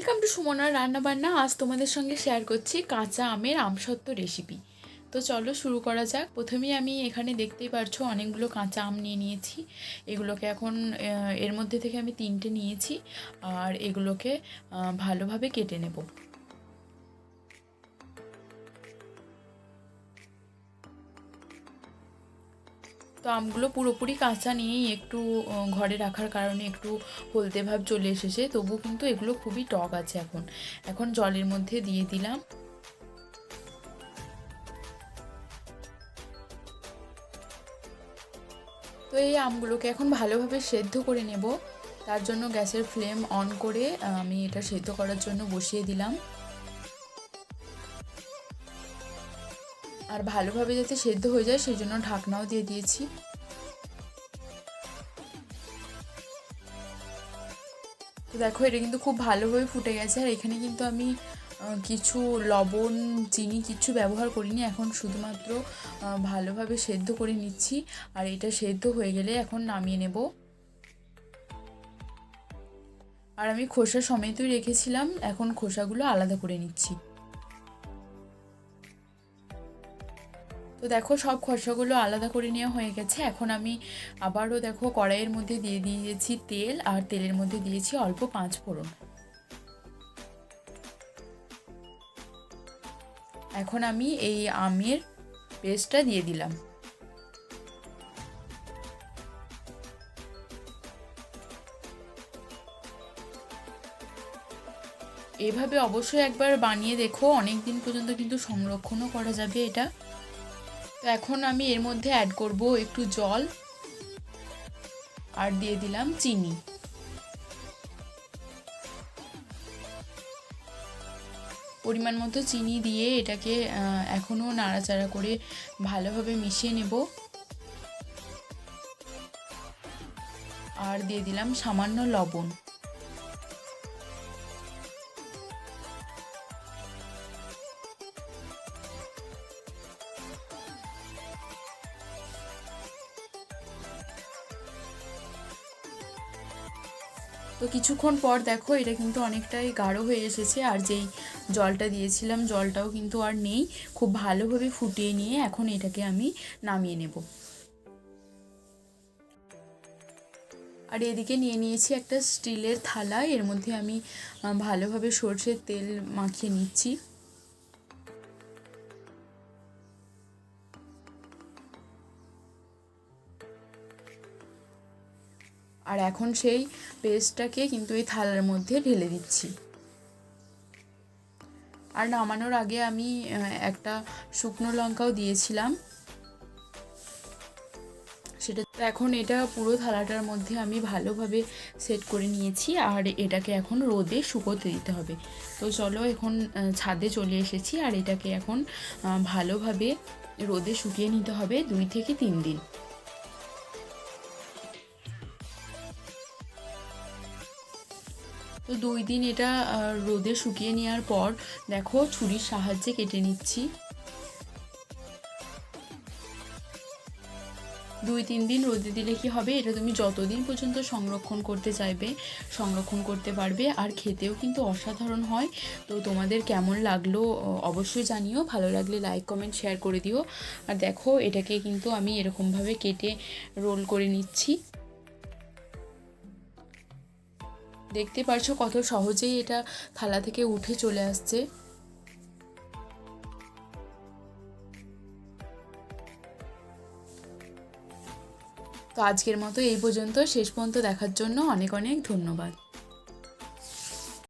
Welcome to সুমনার রান্নাবান্না আজ তোমাদের সঙ্গে শেয়ার করছি কাঁচা আমের আমসত্ব রেসিপি তো চলো শুরু করা যাক। প্রথমেই আমি এখানে দেখতেই পারছ অনেকগুলো কাঁচা আম নিয়ে নিয়েছি। এগুলোকে এখন এর মধ্যে থেকে আমি তিনটে নিয়েছি। আর এগুলোকে ভালোভাবে কেটে নেব। আমগুলো পুরোপুরি কাঁচা নিয়েই একটু ঘরে রাখার কারণে একটু হলদে ভাব চলে এসেছে। তবু কিন্তু এগুলো খুবই টক আছে এখন। এখন জলের মধ্যে দিয়ে দিলাম। তো এই আমগুলোকে এখন ভালোভাবে সেদ্ধ করে নেব। তার জন্য গ্যাসের ফ্লেম অন করে আমি এটা সেদ্ধ করার জন্য বসিয়ে দিলাম। আর ভালোভাবে যাতে সেদ্ধ হয়ে যায়, সেই জন্য ঢাকনাও দিয়ে দিয়েছি। তো দেখো, এটা কিন্তু খুব ভালোভাবে ফুটে গেছে। আর এখানে কিন্তু আমি কিছু লবণ, চিনি কিচ্ছু ব্যবহার করিনি। এখন শুধুমাত্র ভালোভাবে সেদ্ধ করে নিচ্ছি। আর এটা সেদ্ধ হয়ে গেলে এখন নামিয়ে নেব। আর আমি খোসা সমেতই রেখেছিলাম। এখন খোসাগুলো আলাদা করে নিচ্ছি। তো দেখো সব খসাগুলো আলাদা করে নেওয়া হয়ে গেছে। এখন আমি আবারও দেখো কড়াইয়ের মধ্যে দিয়ে দিয়েছি তেল আর তেলের মধ্যে দিয়েছি অল্প পাঁচ ফোড়ন। এখন আমি এই আমের পেস্টটা দিয়ে দিলাম। এভাবে অবশ্যই একবার বানিয়ে দেখো অনেক দিন পর্যন্ত কিন্তু সংরক্ষণও করা যাবে এটা। তো এখন আমি এর মধ্যে অ্যাড করব একটু জল আর দিয়ে দিলাম চিনি। পরিমাণ মতো চিনি দিয়ে এটাকে এখনও নাড়াচাড়া করে ভালোভাবে মিশিয়ে নেব। আর দিয়ে দিলাম সামান্য লবণ। তো কিছুক্ষণ পর দেখো, এটা কিন্তু অনেকটাই গাঢ় হয়ে এসেছে আর যেই জলটা দিয়েছিলাম, জলটাও কিন্তু আর নেই। খুব ভালোভাবে ফুটিয়ে নিয়ে এখন এটাকে আমি নামিয়ে নেব। আর এদিকে নিয়ে নিয়েছি একটা স্টিলের থালা, এর মধ্যে আমি ভালোভাবে সর্ষের তেল মাখিয়ে নিচ্ছি। আর এখন সেই পেস্টটাকে কিন্তু এই থালার মধ্যে ঢেলে দিচ্ছি। আর নামানোর আগে আমি একটা শুকনো লঙ্কাও দিয়েছিলাম। সেটা এখন এটা পুরো থালাটার মধ্যে আমি ভালোভাবে সেট করে নিয়েছি আর এটাকে এখন রোদে শুকোতে দিতে হবে। তো চলো এখন ছাদে চলে এসেছি আর এটাকে এখন ভালোভাবে রোদে শুকিয়ে নিতে হবে দুই থেকে তিন দিন। তো দুই দিন এটা রোদে শুকিয়ে নেওয়ার পর দেখো ছুরির সাহায্যে কেটে নিচ্ছি। দুই, তিন দিন রোদে দিলে কি হবে? এটা তুমি যতদিন পর্যন্ত সংরক্ষণ করতে চাইবে, সংরক্ষণ করতে পারবে। আর খেতেও কিন্তু অসাধারণ হয়। তো তোমাদের কেমন লাগল অবশ্যই জানিও। ভালো লাগলে লাইক, কমেন্ট, শেয়ার করে দিও। আর দেখো, এটাকে কিন্তু আমি এরকমভাবে কেটে রোল করে নিচ্ছি। দেখতে পারছ কত সহজেই এটা থালা থেকে উঠে চলে আসছে। তো আজকের মতো এই পর্যন্ত। শেষ পর্যন্ত দেখার জন্য অনেক অনেক ধন্যবাদ।